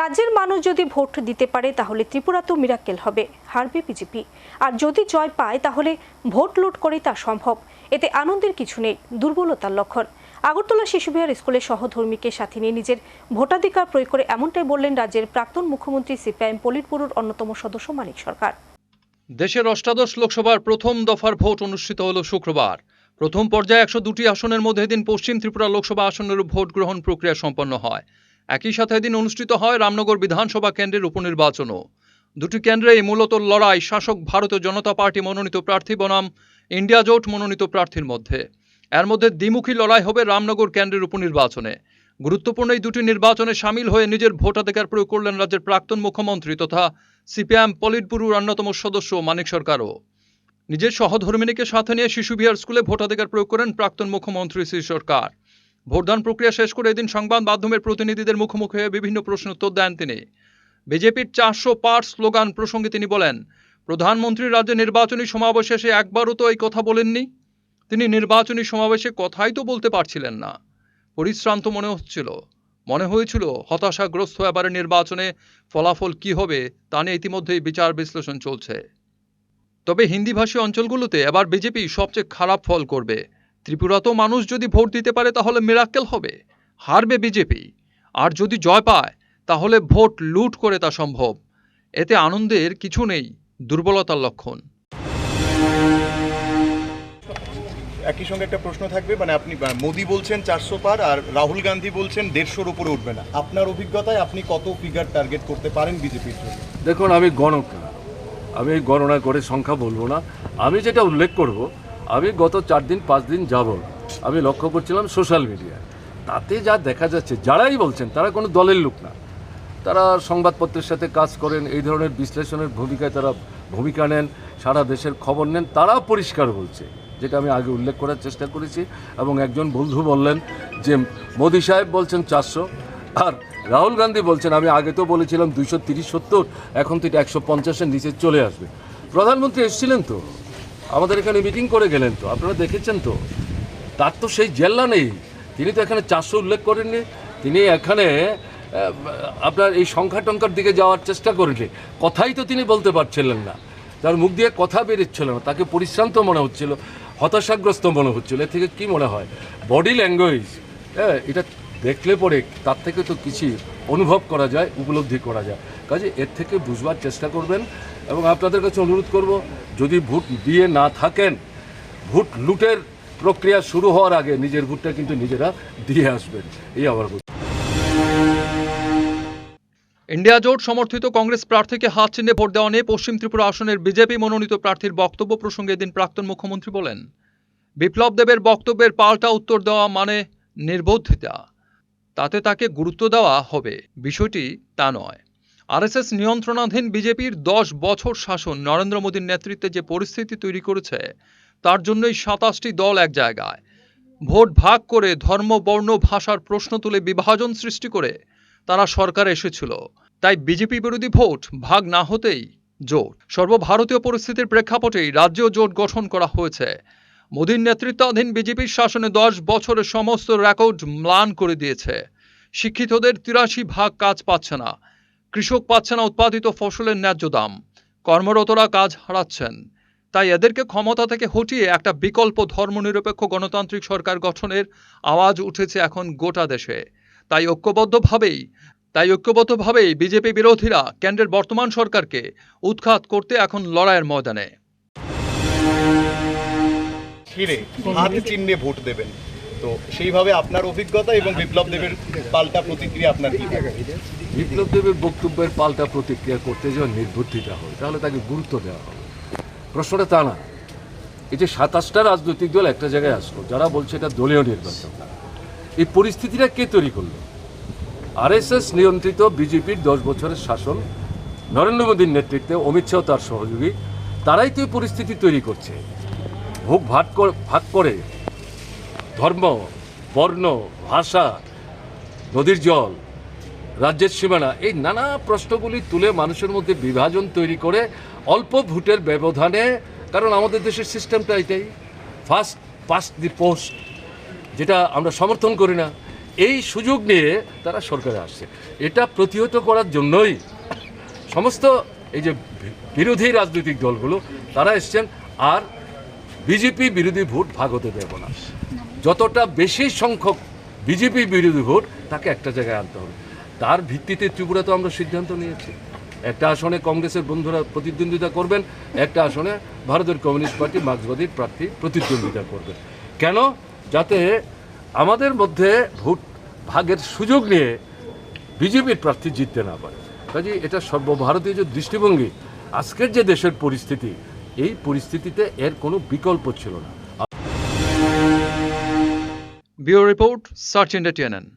রাজ্যের মানুষ যদি ভোট দিতে পারে, তাহলে ত্রিপুরা তো মিরাক্কেল হবে, হারবে বিজেপি। আর যদি জয় পায়, তাহলে ভোট লুট করেই তা সম্ভব। এতে আনন্দের কিছু নেই, দুর্বলতার লক্ষণ। আগরতলা শিশুবিহার স্কুলের সহধর্মীকে সাথে নিয়ে নিজের ভোটাধিকার প্রয়োগ করে এমনটাই বললেন রাজ্যের প্রাক্তন মুখ্যমন্ত্রী সিপিআইএম পলিট ব্যুরোর অন্যতম সদস্য মানিক সরকার। দেশের অষ্টাদশ লোকসভার প্রথম দফার ভোট অনুষ্ঠিত হল শুক্রবার। প্রথম পর্যায়ে একশো দুটি আসনের মধ্যে দিন পশ্চিম ত্রিপুরা লোকসভা আসনের ভোট গ্রহণ প্রক্রিয়া সম্পন্ন হয়। একই সাথে এদিন অনুষ্ঠিত হয় রামনগর বিধানসভা কেন্দ্রের উপনির্বাচনও। দুটি কেন্দ্রেই মূলত লড়াই, শাসক ভারতীয় জনতা পার্টি মনোনীত প্রার্থী বনাম, ইন্ডিয়া জোট মনোনীত প্রার্থীর মধ্যে। এর মধ্যে দ্বিমুখী লড়াই হবে রামনগর কেন্দ্রের উপনির্বাচনে। গুরুত্বপূর্ণ এই দুটি নির্বাচনে সামিল হয়ে নিজের ভোটাধিকার প্রয়োগ করলেন রাজ্যের প্রাক্তন মুখ্যমন্ত্রী তথা সিপিআইএম পলিট ব্যুরোর অন্যতম সদস্য মানিক সরকারও। নিজের সহধর্মিনীকে সাথে নিয়ে শিশু বিহার স্কুলে ভোটাধিকার প্রয়োগ করেন প্রাক্তন মুখ্যমন্ত্রী শ্রী সরকার। ভোটদান প্রক্রিয়া শেষ করে এদিন সংবাদ মাধ্যমের প্রতিনিধিদের মুখোমুখি হয়ে বিভিন্ন প্রশ্ন উত্তর দেন তিনি। বিজেপির চারশো পার স্লোগান প্রসঙ্গে তিনি বলেন, প্রধানমন্ত্রী রাজ্যে নির্বাচনী সমাবেশে একবারও তো এই কথা বলেননি। তিনি নির্বাচনী সমাবেশে কথাই তো বলতে পারছিলেন না। পরিশ্রান্ত মনে হচ্ছিল। মনে হয়েছিল, হতাশাগ্রস্ত এবারে নির্বাচনে ফলাফল কি হবে তা নিয়ে ইতিমধ্যেই বিচার বিশ্লেষণ চলছে। তবে হিন্দিভাষী অঞ্চলগুলোতে এবার বিজেপি সবচেয়ে খারাপ ফল করবে। ত্রিপুরাতেও মানুষ যদি ভোট দিতে পারে তাহলে মিরাক্কেল হবে। হারবে বিজেপি। আর যদি জয় পায় তাহলে ভোট লুট করে তা সম্ভব। এতে আনন্দের কিছু নেই দুর্বলতার লক্ষণ। একই সঙ্গে একটা প্রশ্ন থাকবে মানে আপনি মোদি বলছেন চারশো পার আর রাহুল গান্ধী বলছেন দেড়শোর উপরে উঠবে না। আপনার অভিজ্ঞতায় আপনি কত ফিগার টার্গেট করতে পারেন বিজেপির জন্য? দেখুন আমি গণক আমি গণনা করে সংখ্যা বলব না। আমি যেটা উল্লেখ করব আমি গত চার দিন, পাঁচ দিন যাব। আমি লক্ষ্য করছিলাম সোশ্যাল মিডিয়ায়। তাতে যা দেখা যাচ্ছে, যারাই বলছেন, তারা কোনো দলের লোক না। তারা সংবাদপত্রের সাথে কাজ করেন, এই ধরনের বিশ্লেষণের ভূমিকায় তারা ভূমিকা নেন, সারা দেশের খবর নেন, তারাও পরিষ্কার বলছে, যেটা আমি আগে উল্লেখ করার চেষ্টা করেছি। এবং একজন বন্ধু বললেন যে, মোদি সাহেব বলছেন চারশো, আর রাহুল গান্ধী বলছেন, আমি আগে তো বলেছিলাম দুইশো তিরিশ, সত্তর, এখন তো এটা একশো পঞ্চাশের নিচে চলে আসবে। প্রধানমন্ত্রী এসেছিলেন তো? আমাদের এখানে মিটিং করে গেলেন তো, আপনারা দেখেছেন তো। তার তো সেই জেল্লা নেই। তিনি তো এখানে চারশো উল্লেখ করেননি। তিনি এখানে আপনার এই সংখ্যা টঙ্কার দিকে যাওয়ার চেষ্টা করেননি। কথাই তো তিনি বলতে পারছিলেন না। তার মুখ দিয়ে কথা বেরোচ্ছিল না। তাকে পরিশ্রান্ত মনে হচ্ছিল, হতাশাগ্রস্ত মনে হচ্ছিল। এর থেকে কি মনে হয়? বডি ল্যাঙ্গুয়েজ হ্যাঁ এটা দেখলে পরে তার থেকে তো কিছু অনুভব করা যায়, উপলব্ধি করা যায়। কাজে এর থেকে বুঝবার চেষ্টা করবেন এবং আপনাদের কাছে অনুরোধ করব, যদি ভোট দিয়ে না থাকেন, ভোট লুটের প্রক্রিয়া শুরু হওয়ার আগে নিজের ভোটটা কিন্তু নিজেরা দিয়ে আসবেন এই আমার। ইন্ডিয়া জোট সমর্থিত কংগ্রেস প্রার্থীকে হাত চিহ্নে ভোট দেওয়া নিয়ে পশ্চিম ত্রিপুরা আসনের বিজেপি মনোনীত প্রার্থীর বক্তব্য প্রসঙ্গে এদিন প্রাক্তন মুখ্যমন্ত্রী বলেন, বিপ্লব দেবের বক্তব্যের পাল্টা উত্তর দেওয়া মানে নির্বোধিতা, তাতে তাকে গুরুত্ব দেওয়া হবে বিষয়টি তা নয় আরএসএস নিয়ন্ত্রণাধীন বিজেপির দশ বছর শাসন নরেন্দ্র মোদীর নেতৃত্বে যে পরিস্থিতি তৈরি করেছে, তার জন্যই সাতাশটি দল এক জায়গায়। ভোট ভাগ করে ধর্ম, বর্ণ, ভাষার প্রশ্ন তুলে বিভাজন সৃষ্টি করে তারা সরকারে এসেছিল। তাই বিজেপি বিরোধী ভোট ভাগ না হতেই জোট সর্বভারতীয় পরিস্থিতির প্রেক্ষাপটেই রাজ্য জোট গঠন করা হয়েছে। মোদীর নেতৃত্বাধীন বিজেপির শাসনে দশ বছরের সমস্ত রেকর্ড ম্লান করে দিয়েছে। শিক্ষিতদের তিরাশি ভাগ কাজ পাচ্ছে না। কৃষক পাচ্ছে না উৎপাদিত ফসলের ন্যায্য দাম। কর্মরতরা কাজ হারাচ্ছেন। তাই এদেরকে ক্ষমতা থেকে হটিয়ে একটা বিকল্প ধর্মনিরপেক্ষ গণতান্ত্রিক সরকার গঠনের আওয়াজ উঠেছে এখন গোটা দেশে। তাই ঐক্যবদ্ধভাবেই তাই ঐক্যবদ্ধভাবেই বিজেপি বিরোধীরা কেন্দ্রের বর্তমান সরকারকে উৎখাত করতে এখন লড়াইয়ের ময়দানে। ভোট দেবেন। তো সেইভাবে আপনার অভিজ্ঞতা এবং বিপ্লব দেবের পাল্টা প্রতিক্রিয়া আপনার কি বিপ্লব দেবের বক্তব্যের পাল্টা প্রতিক্রিয়া করতে যখন নির্বুদ্ধিতা হয়, তাহলে তাকে গুরুত্ব দেওয়া হবে। প্রশ্নটা তা না। এই যে সাতাশটা রাজনৈতিক দল একটা জায়গায় আসলো, যারা বলছে এটা দলীয় নির্বাচন। এই পরিস্থিতিটা কে তৈরি করল? আরএসএস নিয়ন্ত্রিত বিজেপির দশ বছরের শাসন, নরেন্দ্র মোদীর নেতৃত্বে অমিত শাহ তার সহযোগী, তারাই তো এই পরিস্থিতি তৈরি করছে। ভোগ ভাগ করে ধর্ম, বর্ণ, ভাষা, নদীর জল, রাজ্যের সীমানা, এই নানা প্রশ্নগুলি তুলে মানুষের মধ্যে বিভাজন তৈরি করে অল্প ভোটের ব্যবধানে, কারণ আমাদের দেশের সিস্টেমটা এটাই। ফার্স্ট পাস্ট দি পোস্ট যেটা আমরা সমর্থন করি না। এই সুযোগ নিয়ে তারা সরকারে আসছে। এটা প্রতিহত করার জন্যই সমস্ত এই যে বিরোধী রাজনৈতিক দলগুলো, তারা এসছেন, আর বিজেপি বিরোধী ভোট ভাগ হতে দেব না। যতটা বেশি সংখ্যক বিজেপি বিরোধী ভোট, তাকে একটা জায়গায় আনতে হবে। তার ভিত্তিতে ত্রিপুরা তো আমরা সিদ্ধান্ত নিয়েছি। একটা আসনে কংগ্রেসের বন্ধুরা প্রতিদ্বন্দ্বিতা করবেন, একটা আসনে ভারতের কমিউনিস্ট পার্টি মার্ক্সবাদীর প্রার্থী প্রতিদ্বন্দ্বিতা করবেন। কেন? যাতে আমাদের মধ্যে ভোট ভাগের সুযোগ নিয়ে বিজেপির প্রার্থী জিততে না পারে। কাজে এটা সর্বভারতীয় যে দৃষ্টিভঙ্গি, আজকের যে দেশের পরিস্থিতি, এই পরিস্থিতিতে এর কোনো বিকল্প ছিল না। Bureau Report, Sachin Detianan.